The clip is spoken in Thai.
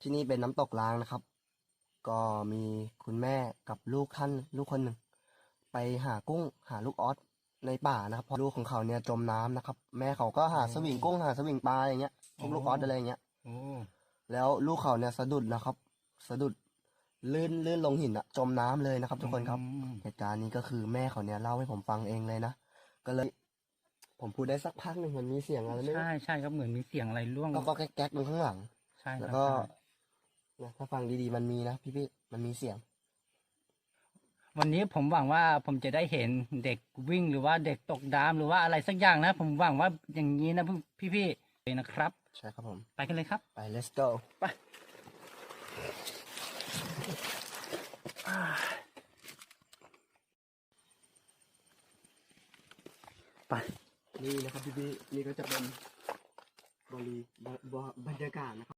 ที่นี่เป็นน้ำตกล้างนะครับ ก็มีคุณแม่กับลูกท่านลูกคนหนึ่ง ไปหากุ้งหาลูกออสในป่านะครับเพราะลูกของเขาเนี่ยจมน้ำนะครับ แม่เขาก็หาสวิงกุ้งหาสวิงปลาอย่างเงี้ยพวกลูกออสอะไรอย่างเงี้ยโอ้แล้วลูกเขาเนี่ยสะดุดนะครับ สะดุดลื่นลื่นลงหินอะจมน้ำเลยนะครับ ทุกคนครับอืมเหตุการณ์นี้ก็คือแม่เขาเนี่ยเล่าให้ผมฟังเองเลยนะก็เลย ผมพูดได้สักพักหนึ่งมันมีเสียงอะไรไม่รู้ใช่ใช่ครับเหมือนมีเสียงอะไรร่วงก็ก็แก๊กๆตรงข้างหลังใช่คแล้รัวบก็ใช่เนี่ยถ้าฟังดีๆมันมีนะพี่ๆมันมีเสียง วันนี้ผมหวังว่าผมจะได้เห็นเด็กวิ่งหรือว่าเด็กตกน้ำหรือว่าอะไรสักอย่างนะ ผมหวังว่าอย่างนี้นะพี่ๆเลยนะครับ ใช่ครับผม ไปกันเลยครับ ไป let's go ไปไปนี่นะครับพี่ๆนี่ก็จะเป็นบริบบบบรรยากาศนะครับ